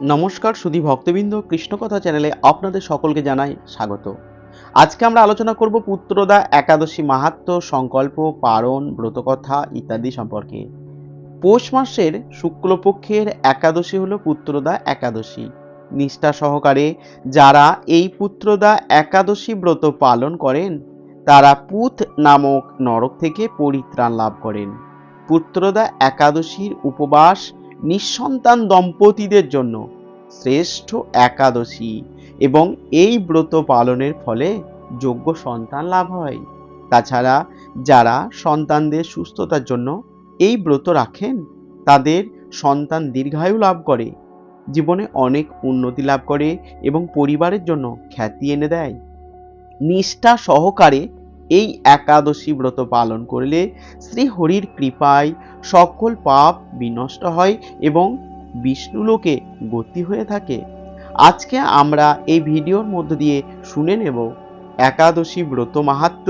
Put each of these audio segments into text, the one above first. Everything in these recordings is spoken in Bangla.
নমস্কার সুধী ভক্তবৃন্দ, কৃষ্ণকথা চ্যানেলে আপনাদের সকলকে জানাই স্বাগত। আজকে আমরা আলোচনা করব পুত্রদা, একাদশী মাহাত্ম, সংকল্প, পারণ, ব্রতকথা ইত্যাদি সম্পর্কে। পৌষ মাসের শুক্লপক্ষের একাদশী হলো পুত্রদা, একাদশী। নিষ্ঠা সহকারে যারা এই পুত্রদা, একাদশী ব্রত পালন করেন, তারা পুত নামক নরক থেকে পরিত্রাণ লাভ করেন। পুত্রদা, একাদশীর উপবাস নিঃসন্তান দম্পতিদের জন্য শ্রেষ্ঠ একাদশী এবং এই ব্রত পালনের ফলে যোগ্য সন্তান লাভ হয়। তাছাড়া যারা সন্তানদের সুস্থতার জন্য এই ব্রত রাখেন, তাদের সন্তান দীর্ঘায়ু লাভ করে, জীবনে অনেক উন্নতি লাভ করে এবং পরিবারের জন্য খ্যাতি এনে দেয়। নিষ্ঠা সহকারে এই একাদশী ব্রত পালন করলে শ্রী হরির কৃপায় সকল পাপ বিনষ্ট হয় এবং বিষ্ণুলোকে গতি হয়ে থাকে। আজকে আমরা এই ভিডিওর মধ্য দিয়ে শুনে নেব, একাদশী ব্রত মাহাত্ম,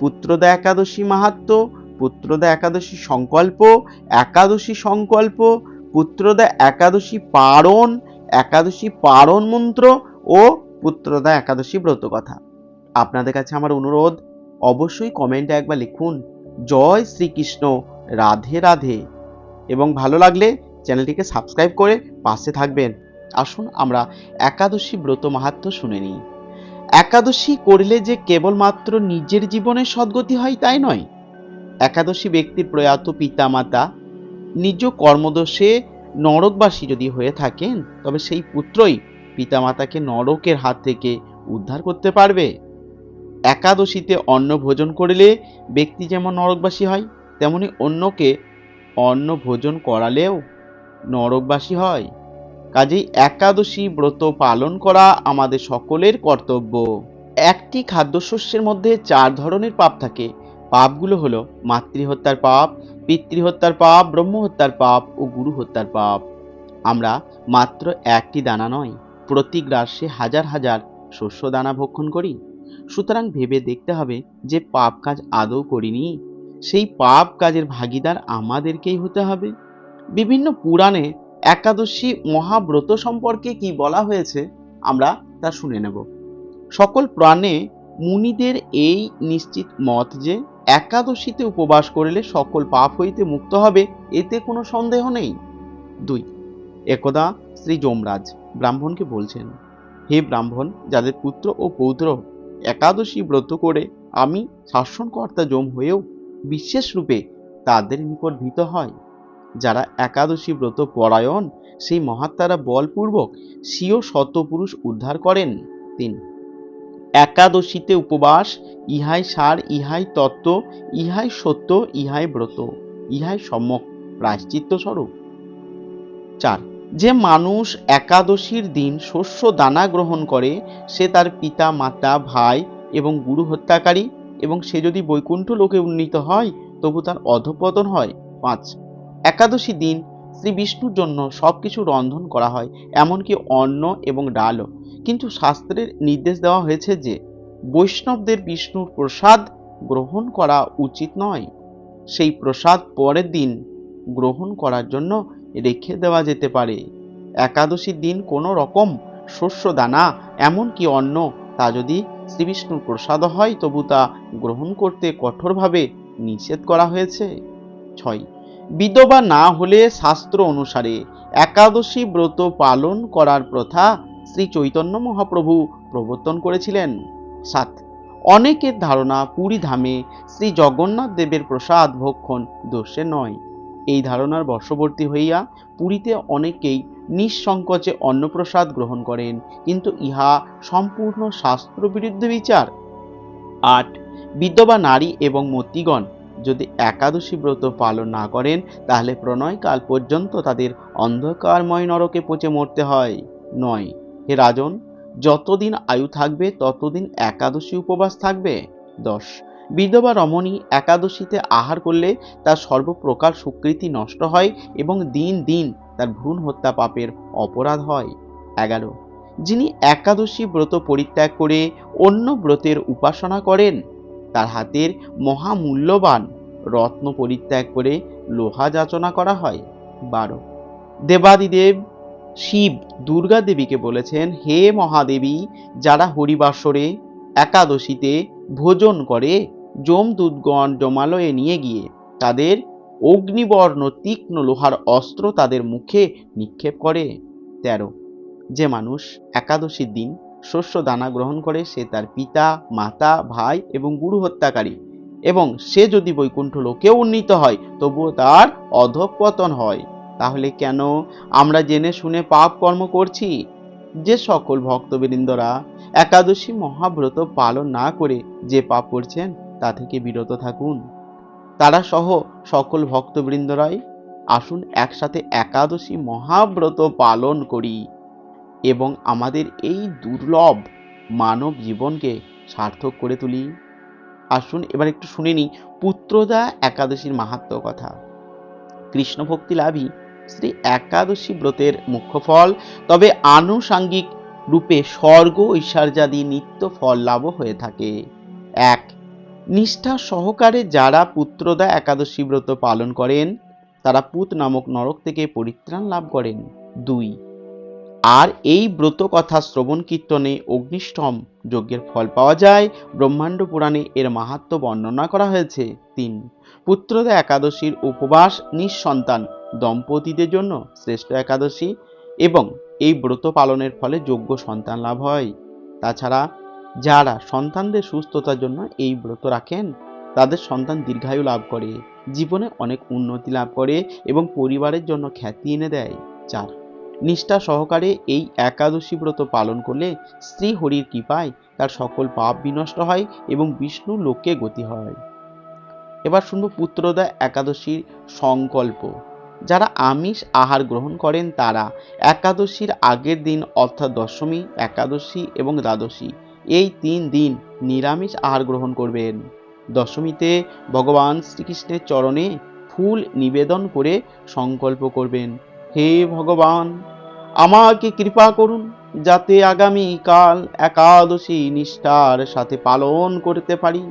পুত্রদা একাদশী মাহাত্ম, পুত্রদা একাদশী সংকল্প একাদশী সংকল্প, পুত্রদা একাদশী পারণ একাদশী পারণ মন্ত্র ও পুত্রদা একাদশী ব্রত কথা। আপনাদের কাছে আমার অনুরোধ অবশ্যই কমেন্টে একবার লিখুন, জয় শ্রীকৃষ্ণ, রাধে রাধে। এবং ভালো লাগলে চ্যানেলটিকে সাবস্ক্রাইব করে পাশে থাকবেন। আসুন আমরা একাদশী ব্রত মাহাত্ম শুনে নিই। একাদশী করলে যে কেবলমাত্র নিজের জীবনে সদ্গতি হয় তাই নয়। একাদশী ব্যক্তির প্রয়াত পিতামাতা নিজ কর্মদোষে নরকবাসী যদি হয়ে থাকেন, তবে সেই পুত্রই পিতামাতাকে নরকের হাত থেকে উদ্ধার করতে পারবে। একাদশীতে অন্ন ভোজন করলে ব্যক্তি যেমন নরকবাসী হয়, তেমনি অন্যকে অন্ন ভোজন করালেও নরকবাসী হয়। কাজেই একাদশী ব্রত পালন করা আমাদের সকলের কর্তব্য। একটি খাদ্যশস্যের মধ্যে চার ধরনের পাপ থাকে। পাপগুলো হলো মাতৃহত্যার পাপ, পিতৃহত্যার পাপ, ব্রহ্মহত্যার পাপ ও গুরু হত্যার পাপ। আমরা মাত্র একটি দানা নয়, প্রতি গ্রাসে হাজার হাজার শস্য দানা ভক্ষণ করি। সুতরাং ভেবে দেখতে হবে যে পাপ কাজ আদৌ করিনি। সেই পাপ কাজের ভাগিদার আমাদেরকেই হতে হবে। বিভিন্ন পুরাণে একাদশী মহাব্রত সম্পর্কে কি বলা হয়েছে, আমরা তা শুনে নেব। সকল প্রাণে মুনিদের এই নিশ্চিত মত যে, একাদশীতে উপবাস করলে সকল পাপ হইতে মুক্ত হবে, এতে কোনো সন্দেহ নেই। দুই, একদা শ্রী যমরাজ ব্রাহ্মণকে বলছেন, হে ব্রাহ্মণ, যাদের পুত্র ও পৌত্র একাদশী ব্রত করে আমি শাসনকর্তা যম হয়েও বিশেষ রূপে তাদের নিকট ভীত হয় যারা একাদশী ব্রত পরায়ণ, সেই মহাত্মারা বলপূর্বক স্বীয় শতপুরুষ উদ্ধার করেন। তিন, একাদশীতে উপবাস, ইহাই সার, ইহাই তত্ত্ব, ইহাই সত্য, ইহাই ব্রত, ইহাই সম্যক প্রায়শ্চিত্ত স্বরূপ চার যে মানুষ একাদশীর দিন শস্য দানা গ্রহণ করে, সে তার পিতা, মাতা, ভাই এবং গুরু হত্যাকারী এবং সে যদি বৈকুণ্ঠ লোকে উন্নীত হয়, তবু তার অধপতন হয়। পাঁচ, একাদশী দিন শ্রী বিষ্ণুর জন্য সব কিছু রন্ধন করা হয়, এমনকি অন্ন এবং ডালও। কিন্তু শাস্ত্রের নির্দেশ দেওয়া হয়েছে যে, বৈষ্ণবদের বিষ্ণুর প্রসাদ গ্রহণ করা উচিত নয়। সেই প্রসাদ পরের দিন গ্রহণ করার জন্য রেখে দেওয়া যেতে পারে। একাদশীর দিন কোনো রকম শস্য দানা এমনকি অন্ন, তা যদি শ্রীবিষ্ণুর প্রসাদ হয়, তবু তা গ্রহণ করতে কঠোরভাবে নিষেধ করা হয়েছে। ছয়, বিধবা না হলে শাস্ত্র অনুসারে একাদশী ব্রত পালন করার প্রথা শ্রী চৈতন্য মহাপ্রভু প্রবর্তন করেছিলেন। সাত, অনেকের ধারণা পুরী ধামে শ্রী জগন্নাথ দেবের প্রসাদ ভক্ষণ দোষে নয়। এই ধারণার বর্ষবর্তী হইয়া পুরীতে অনেকেই নিঃসংকোচে অন্নপ্রসাদ গ্রহণ করেন, কিন্তু ইহা সম্পূর্ণ শাস্ত্রবিরুদ্ধ বিচার। আট বিধবা নারী এবং মতিগণ যদি একাদশী ব্রত পালন না করেন, তাহলে প্রণয়কাল পর্যন্ত তাদের অন্ধকারময় নরকে পচে মরতে হয়। নয়, হে রাজন, যতদিন আয়ু থাকবে, ততদিন একাদশী উপবাস থাকবে। দশ বিধবা রমণী একাদশীতে আহার করলে তার সর্বপ্রকার সুকৃতি নষ্ট হয় এবং দিন দিন তার ভ্রূণ হত্যা পাপের অপরাধ হয়। এগারো। যিনি একাদশী ব্রত পরিত্যাগ করে অন্য ব্রতের উপাসনা করেন, তার হাতের মহামূল্যবান রত্ন পরিত্যাগ করে লোহা যাচনা করা হয়। বারো। দেবাদিদেব শিব দুর্গা দেবীকে বলেছেন, হে মহাদেবী, যারা হরিবাসরে একাদশীতে ভোজন করে যমদূতগণ জমালয়ে নিয়ে গিয়ে তাদের অগ্নিবর্ণ তীক্ষ্ণ লোহার অস্ত্র তাদের মুখে নিক্ষেপ করে। তেরো। যে মানুষ একাদশীর দিন শস্য দানা গ্রহণ করে, সে তার পিতা, মাতা, ভাই এবং গুরু হত্যাকারী এবং সে যদি বৈকুণ্ঠ লোকেও উন্নীত হয়, তবুও তার অধঃপতন হয়। তাহলে কেন আমরা জেনে শুনে পাপ কর্ম করছি? যে সকল ভক্তবৃন্দরা একাদশী মহাব্রত পালন না করে যে পাপ করছেন, তা থেকে বিরত থাকুন। তারা সহ সকল ভক্তবৃন্দরাই আসুন একসাথে একাদশী মহাব্রত পালন করি এবং আমাদের এই দুর্লভ মানব জীবনকে সার্থক করে তুলি। আসুন, এবার একটু শুনে নিই পুত্রদা একাদশীর মাহাত্ম কথা। কৃষ্ণ ভক্তি শ্রী একাদশী ব্রতের মুখ্য ফল। তবে আনুষাঙ্গিক রূপে স্বর্গ ঐশ্বর্যাদি নিত্য ফল লাভ হয়ে থাকে। এক, নিষ্ঠা সহকারে যারা পুত্রদা একাদশী ব্রত পালন করেন, তারা পুত নামক নরক থেকে পরিত্রাণ লাভ করেন। দুই আর এই ব্রত কথা শ্রবণ কীর্তনে অগ্নিষ্টম যজ্ঞের ফল পাওয়া যায়। ব্রহ্মাণ্ড পুরাণে এর মাহাত্ম বর্ণনা করা হয়েছে। তিন, পুত্রদা একাদশীর উপবাস নিঃসন্তান দম্পতিদের জন্য শ্রেষ্ঠ একাদশী এবং এই ব্রত পালনের ফলে যোগ্য সন্তান লাভ হয়। তাছাড়া যারা সন্তানদের সুস্থতার জন্য এই ব্রত রাখেন, তাদের সন্তান দীর্ঘায়ু লাভ করে, জীবনে অনেক উন্নতি লাভ করে এবং পরিবারের জন্য খ্যাতি এনে দেয়। চার নিষ্ঠা সহকারে এই একাদশী ব্রত পালন করলে শ্রী হরির কৃপায় তার সকল পাপ বিনষ্ট হয় এবং বিষ্ণু লোকে গতি হয়। এবার শুনব পুত্রদা একাদশীর সংকল্প। যারা আমিষ আহার গ্রহণ করেন তারা একাদশীর আগের দিন অর্থাৎ দশমী, একাদশী এবং দ্বাদশী এই তিন দিন নিরামিষ আহার গ্রহণ করবেন। দশমীতে ভগবান শ্রীকৃষ্ণের চরণে ফুল নিবেদন করে সংকল্প করবেন। হে ভগবান, আমাকে কৃপা করুন যাতে আগামী কাল একাদশী নিষ্ঠার সাথে পালন করতে পারি।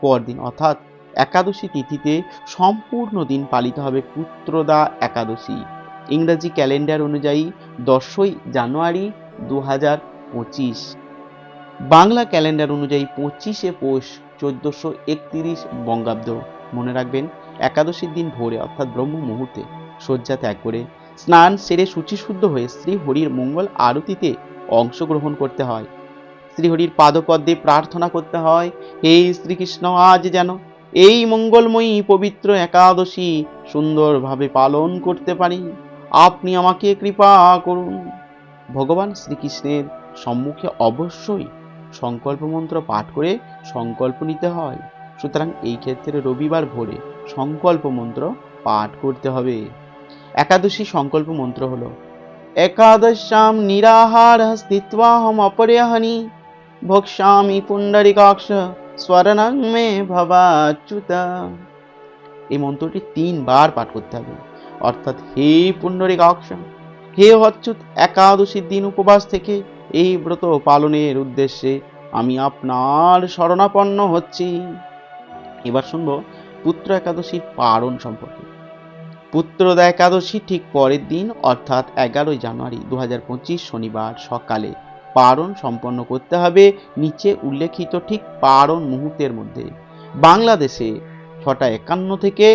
পরদিন অর্থাৎ একাদশী তিথিতে সম্পূর্ণ দিন পালিত হবে পুত্রদা একাদশী। ইংরাজি ক্যালেন্ডার অনুযায়ী দশই জানুয়ারি দু হাজার পঁচিশ। বাংলা ক্যালেন্ডার অনুযায়ী পঁচিশে পৌষ চোদ্দশো একত্রিশ বঙ্গাব্দ। মনে রাখবেন, একাদশীর দিন ভোরে অর্থাৎ ব্রহ্ম মুহূর্তে শয্যা ত্যাগ করে স্নান সেরে শুচিশুদ্ধ হয়ে শ্রী হরির মঙ্গল আরতিতে অংশগ্রহণ করতে হয়। শ্রীহরির পাদপদ্মে প্রার্থনা করতে হয়, হে শ্রীকৃষ্ণ, আজ যেন এই মঙ্গলময়ী পবিত্র একাদশী সুন্দরভাবে পালন করতে পারি। আপনি আমাকে কৃপা করুন। ভগবান শ্রীকৃষ্ণের সম্মুখে অবশ্যই সংকল্প মন্ত্র পাঠ করে সংকল্প নিতে হয়। সুতরাং এই ক্ষেত্রে রবিবার ভোরে সংকল্প মন্ত্র পাঠ করতে হবে। একাদশী সংকল্প মন্ত্র হল, একাদশ্যাম নিরাহার স্থিত্বাহম অপর্যহনি ভক্ষ্যামি পুণ্ডরিকাক্ষ স্বর্ণং ভবাচ্যুত। এই মন্ত্রটি তিনবার পাঠ করতে হবে। অর্থাৎ হে পুণ্ডরিকাক্ষ, হে অচ্যুত একাদশীর দিন উপবাস থেকে এই ব্রত পালনের উদ্দেশ্যে আমি আপনার শরণাপন্ন হচ্ছি। এবার শুনব পুত্র একাদশীর পারণ সম্পর্কে। পুত্রদা একাদশী ঠিক পরের দিন, অর্থাৎ এগারোই জানুয়ারি দু হাজার পঁচিশ শনিবার সকালে পারণ সম্পন্ন করতে হবে। নিচে উল্লেখিত ঠিক পারণ মুহূর্তের মধ্যে। বাংলাদেশে ছটা একান্ন থেকে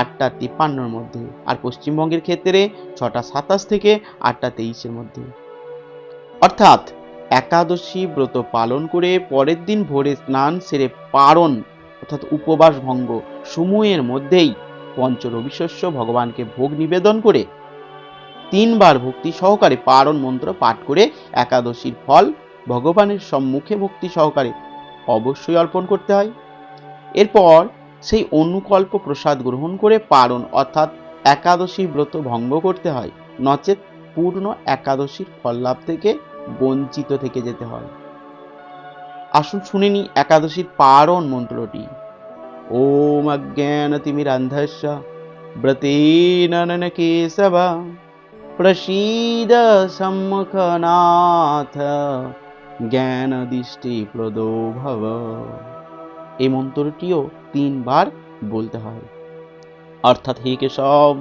আটটা তিপ্পান্নর মধ্যে আর পশ্চিমবঙ্গের ক্ষেত্রে ছটা সাতাশ থেকে আটটা তেইশের মধ্যে। অর্থাৎ একাদশী ব্রত পালন করে পরের দিন ভোরে স্নান সেরে পারণ, অর্থাৎ উপবাস ভঙ্গ সময়ের মধ্যেই পঞ্চ রবিশস্য ভগবানকে ভোগ নিবেদন করে তিনবার ভক্তি সহকারে পারণ মন্ত্র পাঠ করে একাদশীর ফল ভগবানের সম্মুখে ভক্তি সহকারে অবশ্যই অর্পণ করতে হয়। এরপর সেই অনুকল্প প্রসাদ গ্রহণ করে পারণ অর্থাৎ একাদশী ব্রত ভঙ্গ করতে হয়। নচেত পূর্ণ একাদশীর ফল লাভ থেকে বঞ্চিত থেকে যেতে হয়। আসুন শুনে নি একাদশীর পারণ মন্ত্রটি। ওম অজ্ঞানতিমিরান্ধস্য ব্রতেন কেশব প্রসীদ সম্মুখনাথ জ্ঞানদৃষ্টি প্রদো ভব এই মন্ত্রটিও তিনবার বলতে হয়। অর্থাৎ হে কেশব,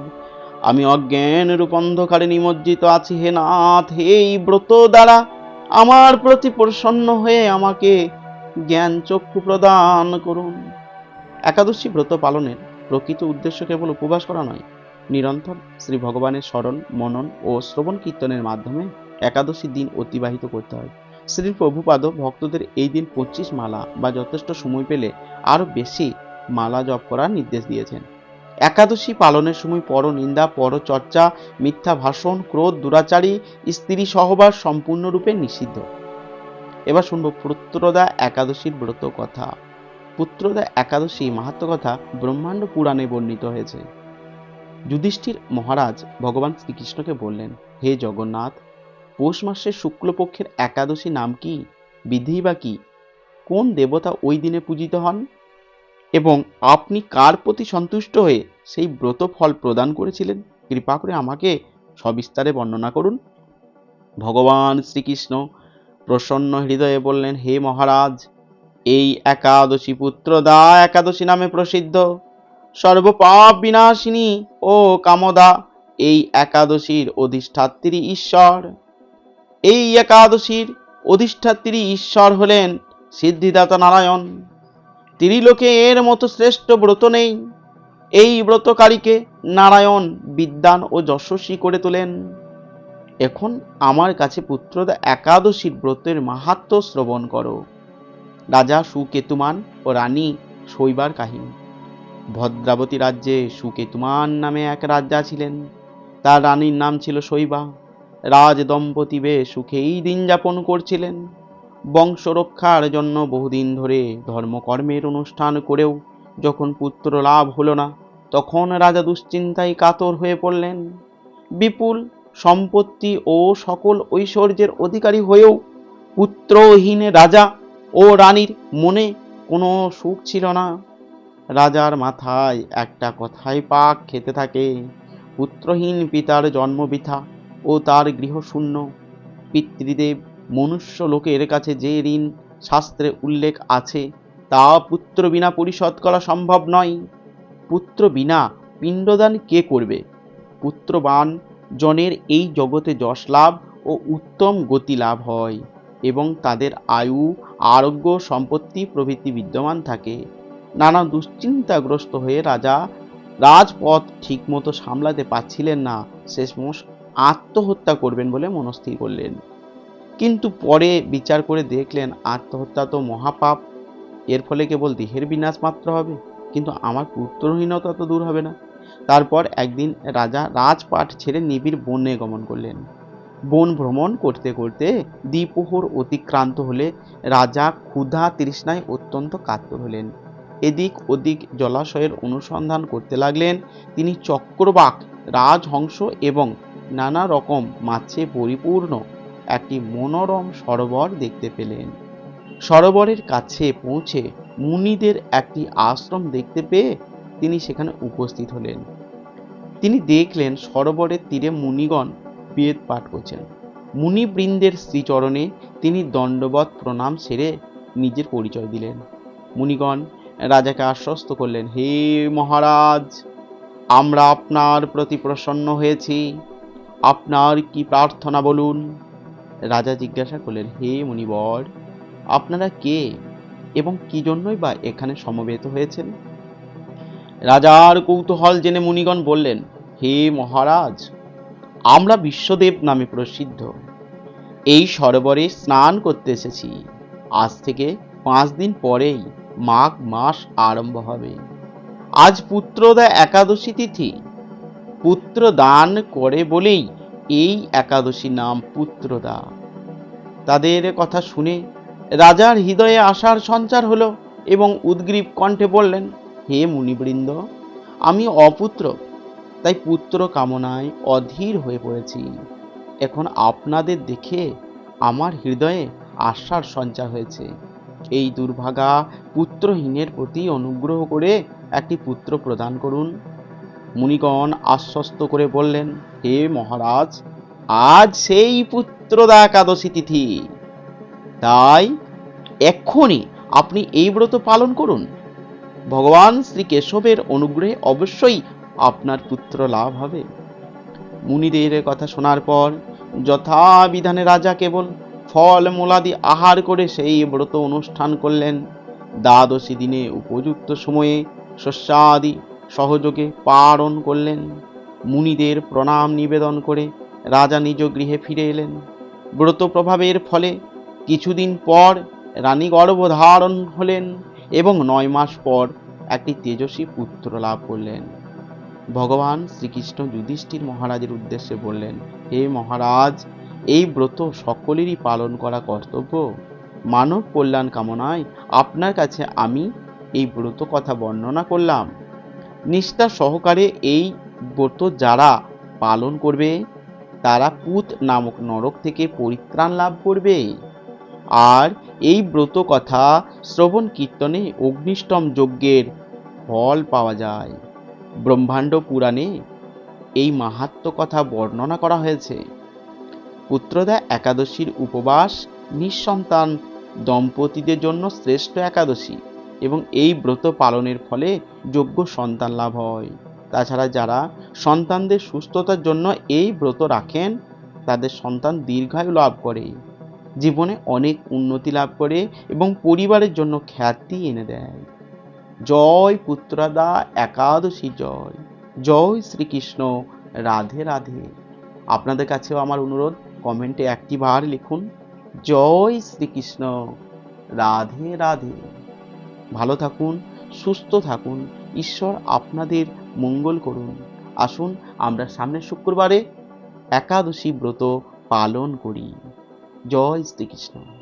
আমি অজ্ঞান রূপ অন্ধকারে নিমজ্জিত আছি হে নাথ, হে এই ব্রত দ্বারা আমার প্রতি প্রসন্ন হয়ে আমাকে জ্ঞান চক্ষু প্রদান করুন। একাদশী ব্রত পালনের প্রকৃত উদ্দেশ্য কেবল উপবাস করা নয়, নিরন্তর শ্রী ভগবানের স্মরণ, মনন ও শ্রবণ কীর্তনের মাধ্যমে একাদশী দিন অতিবাহিত করতে হয়। শ্রী প্রভুপাদ ভক্তদের এই দিন পঁচিশ মালা বা যথেষ্ট সময় পেলে আরও বেশি মালা জপ করার নির্দেশ দিয়েছেন। একাদশী পালনের সময় পর নিন্দা পর চর্চা মিথ্যা ভাষণ, ক্রোধ, দুরাচারী, স্ত্রী সহবাস সম্পূর্ণরূপে নিষিদ্ধ। এবার শুনব পুত্রদা একাদশীর ব্রত কথা। পুত্রদা একাদশী মাহাত্ম কথা ব্রহ্মাণ্ড পুরাণে বর্ণিত হয়েছে। যুধিষ্ঠির মহারাজ ভগবান শ্রীকৃষ্ণকে বললেন, হে জগন্নাথ, পৌষ মাসের শুক্লপক্ষের একাদশী নাম কি, বিধি বা কি? কোন দেবতা ওই দিনে পূজিত হন? এবং আপনি কার প্রতি সন্তুষ্ট হয়ে সেই ব্রত ফল প্রদান করেছিলেন? কৃপা করে আমাকে সবিস্তারে বর্ণনা করুন। ভগবান শ্রীকৃষ্ণ প্রসন্ন হৃদয়ে বললেন, হে মহারাজ এই একাদশী পুত্রদা একাদশী নামে প্রসিদ্ধ। সর্বপাপ বিনাশিনী ও কামদা এই একাদশীর অধিষ্ঠাত্রী ঈশ্বর। এই একাদশীর অধিষ্ঠাত্রী ঈশ্বর হলেন সিদ্ধিদাতা নারায়ণ। ত্রিলোকে এর মতো শ্রেষ্ঠ ব্রত নেই। এই ব্রতকারীকে নারায়ণ বিদ্যান ও যশস্বী করে তোলেন। এখন আমার কাছে পুত্রদা একাদশীর ব্রতের মাহাত্ম শ্রবণ করো। রাজা সুকেতুমান ও রানী শৈবার কাহিনী। ভদ্রাবতী রাজ্যে সুকেতুমান নামে এক রাজা ছিলেন। তার রানীর নাম ছিল শৈবা। রাজ দম্পতি বেশ সুখেই দিন যাপন করছিলেন। বংশ রক্ষার জন্য বহুদিন ধরে ধর্মকর্মের অনুষ্ঠান করেও যখন পুত্র লাভ হলো না, তখন রাজা দুশ্চিন্তায় কাতর হয়ে পড়লেন। বিপুল সম্পত্তি ও সকল ঐশ্বর্যের অধিকারী হয়েও পুত্রহীন রাজা ও রানীর মনে কোনো সুখ ছিল না। রাজার মাথায় একটা কথাই পাক খেতে থাকে। পুত্রহীন পিতার জন্ম বৃথা ও তার গৃহশূন্য। পিতৃদেব মনুষ্য লোকের কাছে যে ঋণ শাস্ত্রে উল্লেখ আছে, তা পুত্র বিনা পরিশোধ করা সম্ভব নয়। পুত্র বিনা পিণ্ডদান কে করবে? পুত্রবান জনের এই জগতে যশ লাভ ও উত্তম গতি লাভ হয় এবং তাদের আয়ু আরোগ্য, সম্পত্তি প্রভৃতি বিদ্যমান থাকে। নানা দুশ্চিন্তাগ্রস্ত হয়ে রাজা রাজপথ ঠিকমতো সামলাতে পারছিলেন না। শেষমেশ আত্মহত্যা করবেন বলে মনস্থির করলেন। কিন্তু পরে বিচার করে দেখলেন, আত্মহত্যা তো মহাপাপ। এর ফলে কেবল দেহের বিনাশ মাত্র হবে। কিন্তু আমার পুত্রহীনতা তো দূর হবে না। তারপর একদিন রাজা রাজপাট ছেড়ে নিবিড় বনে গমন করলেন। বন ভ্রমণ করতে করতে দ্বিপ্রহর অতিক্রান্ত হলে রাজা ক্ষুধা তৃষ্ণায় অত্যন্ত কাতর হলেন। এদিক ওদিক জলাশয়ের অনুসন্ধান করতে লাগলেন। তিনি চক্রবাক, রাজহংস এবং নানা রকম মাছে পরিপূর্ণ একটি মনোরম সরোবর দেখতে পেলেন। সরোবরের কাছে পৌঁছে মুনিদের একটি আশ্রম দেখতে পেয়ে তিনি সেখানে উপস্থিত হলেন। তিনি দেখলেন সরোবরের তীরে মুনিগণ বেদ পাঠ করছেন। মুনিবৃন্দের শ্রীচরণে তিনি দণ্ডবত প্রণাম সেরে নিজের পরিচয় দিলেন। মুনিগণ রাজাকে আশ্বস্ত করলেন, হে মহারাজ, আমরা আপনার প্রতি প্রসন্ন হয়েছি। আপনার কি প্রার্থনা বলুন? রাজা জিজ্ঞাসা করলেন, হে মুনিবর, আপনারা কে এবং কি জন্যই বা এখানে সমবেত হয়েছেন? রাজার কৌতূহল জেনে মুনিগণ বললেন, হে মহারাজ আমরা বিশ্বদেব নামে প্রসিদ্ধ। এই সরোবরে স্নান করতে এসেছি। আজ থেকে পাঁচ দিন পরেই মাঘ মাস আরম্ভ হবে। আজ পুত্রদা একাদশী তিথি। পুত্র দান করে বলেই এই একাদশী নাম পুত্রদা। তাদের কথা শুনে রাজার হৃদয়ে আশার সঞ্চার হলো এবং উদ্গ্রীব কণ্ঠে বললেন, হে মুনিবৃন্দ, আমি অপুত্র তাই পুত্র কামনায় অধীর হয়ে পড়েছি। এখন আপনাদের দেখে আমার হৃদয়ে আশার সঞ্চার হয়েছে। এই দুর্ভাগা পুত্রহীনের প্রতি অনুগ্রহ করে একটি পুত্র প্রদান করুন। মুনিগণ আশ্বস্ত করে বললেন, হে মহারাজ, আজ সেই পুত্রদা একাদশী তিথি। তাই এক্ষুনি আপনি এই ব্রত পালন করুন। ভগবান শ্রী কেশবের অনুগ্রহে অবশ্যই আপনার পুত্র লাভ হবে? মুনিদের কথা শোনার পর যথাবিধানে রাজা কেবল ফল মূলাদি আহার করে সেই ব্রত অনুষ্ঠান করলেন। দ্বাদশী দিনে উপযুক্ত সময়ে শস্যাদি সহযোগে পারণ করলেন। মুনিদের প্রণাম নিবেদন করে রাজা নিজ গৃহে ফিরে এলেন। ব্রত প্রভাবের ফলে কিছুদিন পর রানী গর্ভধারণ হলেন এবং নয় মাস পর একটি তেজস্বী পুত্র লাভ করলেন। ভগবান শ্রীকৃষ্ণ যুধিষ্ঠির মহারাজের উদ্দেশ্যে বললেন, হে মহারাজ, এই ব্রত সকলেরই পালন করা কর্তব্য। মানব কল্যাণ কামনায় আপনার কাছে আমি এই ব্রত কথা বর্ণনা করলাম। নিষ্ঠা সহকারে এই ব্রত যারা পালন করবে, তারা পুত নামক নরক থেকে পরিত্রাণ লাভ করবে। আর এই ব্রত কথা শ্রবণ কীর্তনে অগ্নিষ্টম যজ্ঞের ফল পাওয়া যায়। ব্রহ্মাণ্ড পুরাণে এই মাহাত্ম কথা বর্ণনা করা হয়েছে। পুত্রদা একাদশীর উপবাস, নিঃসন্তান দম্পতিদের জন্য শ্রেষ্ঠ একাদশী এবং এই ব্রত পালনের ফলে যোগ্য সন্তান লাভ হয়। তাছাড়া যারা সন্তানদের সুস্থতার জন্য এই ব্রত রাখেন, তাদের সন্তান দীর্ঘায়ু লাভ করে। জীবনে অনেক উন্নতি লাভ করে এবং পরিবারের জন্য খ্যাতি এনে দেয়। জয় পুত্রদা একাদশী জয়। জয় শ্রীকৃষ্ণ, রাধে রাধে। আপনাদের কাছেও আমার অনুরোধ, কমেন্টে একটি বার লিখুন, জয় শ্রীকৃষ্ণ, রাধে রাধে। ভালো থাকুন, সুস্থ থাকুন, ঈশ্বর আপনাদের মঙ্গল করুন। আসুন, আমরা সামনের শুক্রবারে একাদশী ব্রত পালন করি। জয় শ্রীকৃষ্ণ।